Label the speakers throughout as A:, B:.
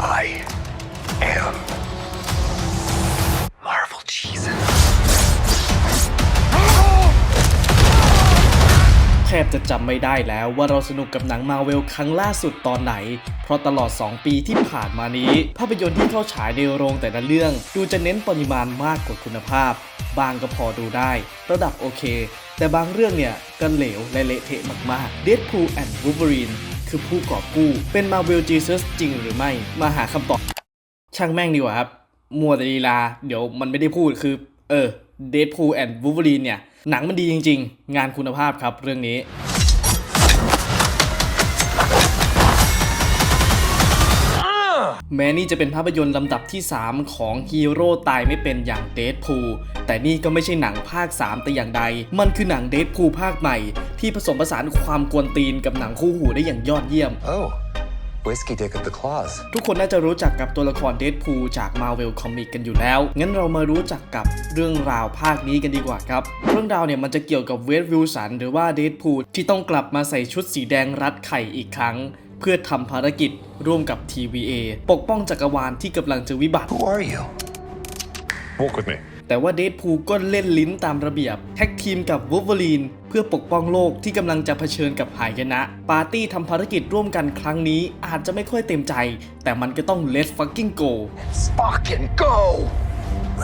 A: I am Marvel Jesus.
B: แทบจะจำไม่ได้แล้วว่าเราสนุกกับหนังมาเวลครั้งล่าสุดตอนไหน เพราะตลอด 2 ปีที่ผ่านมานี้ ภาพยนตร์ที่เข้าฉายในโรงแต่ละเรื่อง ดูจะเน้นปริมาณมากกว่าคุณภาพ บางก็พอดูได้ ระดับโอเค แต่บางเรื่องเนี่ยก็เหลวและเละเทะมากๆ Deadpool and Wolverine คือผู้กอบกู้ เป็นมาเวลเจสซจริงหรือไม่ มาหาคำตอบ ช่างแม่งดีกว่าครับ มัวแต่ลีลา เดี๋ยวมันไม่ได้พูดคือ เออเดดพูลแอนด์วูเวอรีนเนี่ย หนังมันดีจริง ๆ งานคุณภาพครับเรื่องนี้ แม้นี่จะเป็นภาพยนตร์ลำดับที่ 3 ของฮีโร่ตายไม่เป็นอย่างเด p พูแต่นี่ก็ไม่ใช่หนังภาค 3 แต่อย่างใด มันคือหนังเด p พูภาคใหม่ ที่ผสมผสานความกวนตีนกับหนังคู่หูได้อย่างยอดเยี่ยม
A: Oh, whiskey dick of the claws.
B: ทุกคนน่าจะรู้จักกับตัวละครเด p พูจาก Marvel Comic กันอยู่แล้ว งั้นเรามารู้จักกับเรื่องราวภาคนี้กันดีกว่าครับ เรื่องราวเนี่ยมันจะเกี่ยวกับเวดวิลสันหรือว่าเด p พูที่ต้องกลับมาใส่ชุดสีแดงรัดไข่อีกครั้ง เพื่อทำภารกิจร่วมกับ TVA ปกป้องจักรวาลที่กำลังจะวิบัติ
A: Who are you?
C: Walk with me.
B: แต่ว่าเด p พูก็เล่นลิ้นตามระเบียบ แท็กทีมกับวู l เวอรีนเพื่อปกป้องโลกที่กำลังจะเผชิญกับหายนะ ปาร์ตี้ทำภารกิจร่วมกันครั้งนี้อาจจะไม่ค่อยเต็มใจ แต่มันก็ต้อง let's fucking go
A: Let's fucking go.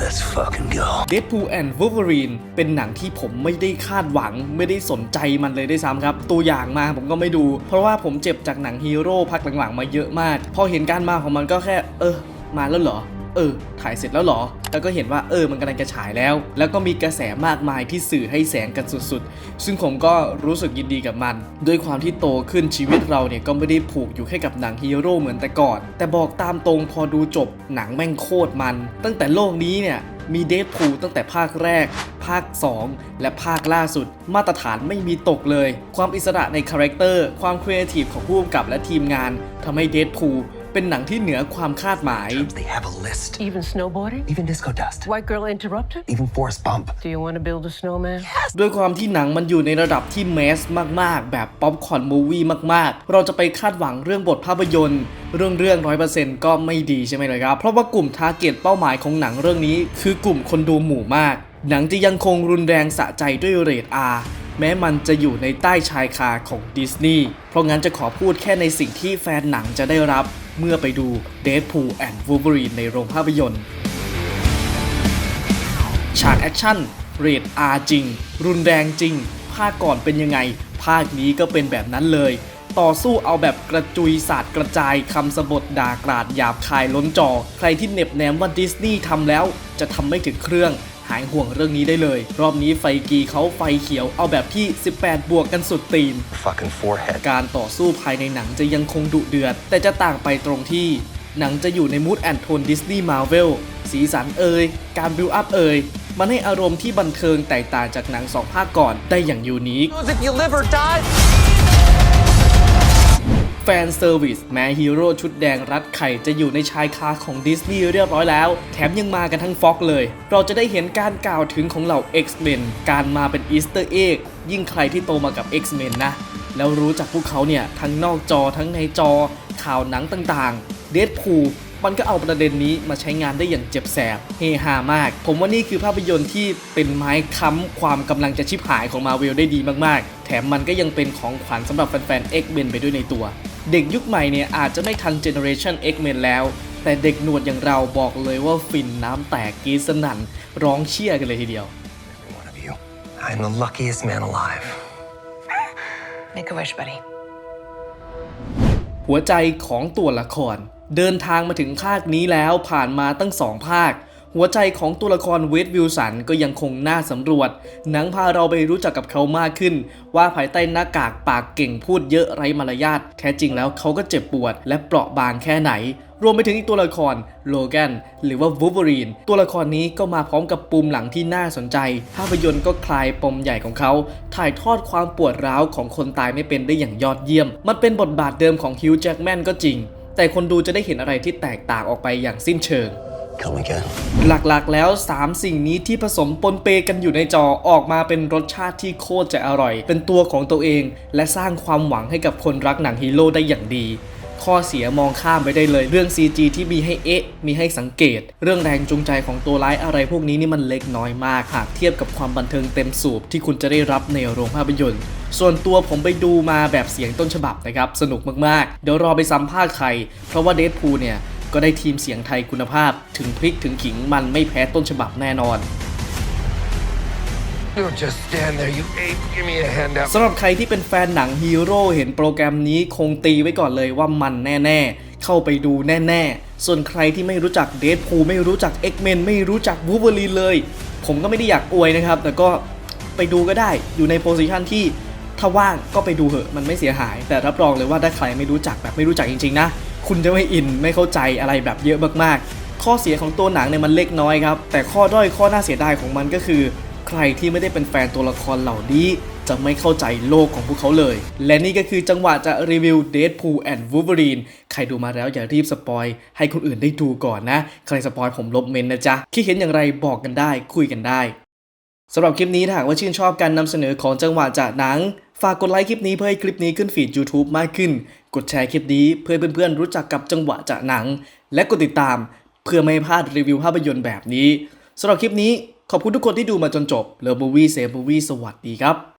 A: Let's fucking go.
B: Deadpool and Wolverine เป็นหนังที่ผมไม่ได้คาดหวังไม่ได้สนใจมันเลยด้วยซ้ำครับ ตัวอย่างมาผมก็ไม่ดู เพราะว่าผมเจ็บจากหนังฮีโร่พักหลังๆมาเยอะมาก พอเห็นการมาของมันก็แค่ เออ มาแล้วเหรอ เออ ถ่ายเสร็จแล้วเหรอ แล้วก็เห็นว่าเออมันกำลังจะฉายแล้ว แล้วก็มีกระแสมากมายที่สื่อให้แสงกันสุดๆ ซึ่งผมก็รู้สึกยินดีกับมัน ด้วยความที่โตขึ้นชีวิตเราเนี่ยก็ไม่ได้ผูกอยู่แค่กับหนังฮีโร่เหมือนแต่ก่อน แต่บอกตามตรงพอดูจบหนังแม่งโคตรมัน ตั้งแต่โลกนี้เนี่ยมีเด p พูตั้งแต่ภาคแรก ภาค 2 และภาคล่าสุด มาตรฐานไม่มีตกเลย ความอิสระในคาแรคเตอร์ ความครีเอทีฟของผู้กำกับและทีมงานทำให้เด p พู เป็นหนังที่เหนือความคาดหมาย
A: They have a list.
D: Even snowboarding?
A: Even disco dust.
D: White girl interrupted?
A: Even force bump.
D: Do you want to build a snowman?
B: ด้วยความที่หนังมันอยู่ในระดับที่แมสมากๆ แบบป๊อปคอร์นมูวี่มากๆ เราจะไปคาดหวังเรื่องบทภาพยนตร์ เรื่องเรื่องร้อยเปอร์เซ็นต์ก็ไม่ดีใช่ไหมเลยครับ เพราะว่ากลุ่มทาร์เก็ตเป้าหมายของหนังเรื่องนี้ คือกลุ่มคนดูหมู่มาก หนังจะยังคงรุนแรงสะใจด้วยเรท R แม้มันจะอยู่ในใต้ชายคาของดิสนีย์ เพราะงั้นจะขอพูดแค่ในสิ่งที่แฟนหนังจะได้รับ เมื่อไปดู Deadpool and Wolverine ในโรงภาพยนตร์ ฉากแอคชั่นเรท R จริง รุนแรงจริง ภาคก่อนเป็นยังไง ภาคนี้ก็เป็นแบบนั้นเลย ต่อสู้เอาแบบกระจุยศาสตร์กระจายคำสบทด่ากราดหยาบคายล้นจอ ใครที่เหน็บแนมว่าดิสนีย์ทำแล้ว จะทำไม่ถึงเครื่องายห่วงเรื่องนี้ได้เลย รอบนี้ไฟกีเขาไฟเขียวเอาแบบที่ 18 บวกกันสุดตีน
A: Fucking forehead.
B: การต่อสู้ภายในหนังจะยังคงดุเดือด แต่จะต่างไปตรงที่ หนังจะอยู่ในมูดแอนโทนดิสนีย์มาร์เวลสีสันเอ่ยการบิวอัพเอ่ยมันให้อารมณ์ที่บันเทิงแตกต่างจากหนังสองภาคก่อนได้อย่างยูนิค แฟนเซอร์วิสแม้ฮีโร่ชุดแดงรัดไข่จะอยู่ในชายคาของดิสนีย์เรียบร้อยแล้ว แถมยังมากันทั้งฟ็อกเลย เราจะได้เห็นการกล่าวถึงของเหล่า X-Men การมาเป็นอีสเตอร์เอ็กยิ่งใครที่โตมากับ X-Men นะ แล้วรู้จักพวกเขาเนี่ย ทั้งนอกจอทั้งในจอ ข่าวหนังต่างๆ เด p พูมันก็เอาประเด็นนี้มาใช้งานได้อย่างเจ็บแสบเฮฮามาก ผมว่านี่คือภาพยนตร์ที่เป็นไม้ค้ำความกำลังจะชิบหายของมาเวลได้ดีมากๆ แถมมันก็ยังเป็นของขวัญสำหรับแฟนๆ X-Men ไปด้วยในตัว เด็กยุคใหม่เนี่ยอาจจะไม่ทันเจเนอเรชัน X-Men แล้ว แต่เด็กหนวดอย่างเราบอกเลยว่าฟินน้ำแตกกรีดสนั่นร้องเชียร์กันเลยทีเดียว
A: Every one of you. I'm the luckiest man alive.
D: Make a wish, buddy.
B: หัวใจของตัวละคร เดินทางมาถึงภาคนี้แล้วผ่านมาตั้งสองภาค หัวใจของตัวละครเวดวิลสันก็ยังคงน่าสำรวจ หนังพาเราไปรู้จักกับเขามากขึ้น ว่าภายใต้หน้ากากปากเก่งพูดเยอะไร้มารยาทแท้จริงแล้วเขาก็เจ็บปวด และเปราะบางแค่ไหน รวมไปถึงอีกตัวละครโลแกนหรือว่าวูเวอรีนตัวละครนี้ก็มาพร้อมกับปุ่มหลังที่น่าสนใจ ภาพยนตร์ก็คลายปมใหญ่ของเขา ถ่ายทอดความปวดร้าวของคนตายไม่เป็นได้อย่างยอดเยี่ยม มันเป็นบทบาทเดิมของฮิวจ์แจ็กแมนก็จริง แต่คนดูจะได้เห็นอะไรที่แตกต่างออกไปอย่างสิ้นเชิง
A: Come again.
B: หลักๆแล้ว 3 สิ่งนี้ที่ผสมปนเปกันอยู่ในจอออกมาเป็นรสชาติที่โคตรจะอร่อย เป็นตัวของตัวเอง และสร้างความหวังให้กับคนรักหนังฮีโร่ได้อย่างดี ข้อเสียมองข้ามไปได้เลย เรื่อง CG ที่มีให้เอ๊ะ มีให้สังเกต เรื่องแรงจูงใจของตัวร้ายอะไรพวกนี้นี่มันเล็กน้อยมากหากเทียบกับความบันเทิงเต็มสูบที่คุณจะได้รับในโรงภาพยนตร์ ส่วนตัวผมไปดูมาแบบเสียงต้นฉบับนะครับสนุกมากๆ เดี๋ยวรอไปสัมภาษณ์ใคร เพราะว่าเด p พูเนี่ย ก็ได้ทีมเสียงไทยคุณภาพ ถึงพริกถึงขิงมันไม่แพ้ต้นฉบับแน่นอน
A: Don't just stand there, you ape. Give me a hand up.
B: สำหรับใครที่เป็นแฟนหนังฮีโร่เห็นโปรแกรมนี้คงตีไว้ก่อนเลยว่ามันแน่ ๆ เข้าไปดูแน่ ๆ ส่วนใครที่ไม่รู้จักเด p พูไม่รู้จัก X-Men ไม่รู้จักวู v e r ลีนเลย ผมก็ไม่ได้อยากอวยนะครับ แต่ก็ไปดูก็ได้อยู่ในโพสิชันที่ถ้าว่างก็ไปดูเหอะมันไม่เสียหาย แต่รับรองเลยว่าถ้าใครไม่รู้จักแบบไม่รู้จักจริง ๆ นะ คุณจะไม่อินไม่เข้าใจอะไรแบบเยอะมากๆ ข้อเสียของตัวหนังเนี่ยมันเล็กน้อยครับ แต่ข้อด้อยข้อน่าเสียดายของมันก็คือ ใครที่ไม่ได้เป็นแฟนตัวละครเหล่านี้ จะไม่เข้าใจโลกของพวกเขาเลย และนี่ก็คือจังหวะจะรีวิว Deadpool and Wolverine ใครดูมาแล้วอย่ารีบสปอยให้คนอื่นได้ดูก่อนนะ ใครสปอยผมลบเมนนะจ๊ะคิดเห็นอย่างไรบอกกันได้ คุยกันได้ สำหรับคลิปนี้ถ้าหากว่าชื่นชอบการนำเสนอของจังหวะจากหนัง ฝากกดไลค์คลิปนี้เพื่อให้คลิปนี้ขึ้นฟีด YouTube มากขึ้น กดแชร์คลิปนี้เพื่อเพื่อนๆรู้จักกับจังหวะจากหนัง และกดติดตาม เพื่อไม่พลาดรีวิวภาพยนตร์แบบนี้สำหรับคลิปนี้ขอบคุณทุกคนที่ดูมาจนจบเลิฟมูวี่เซฟมูวี่สวัสดีครับ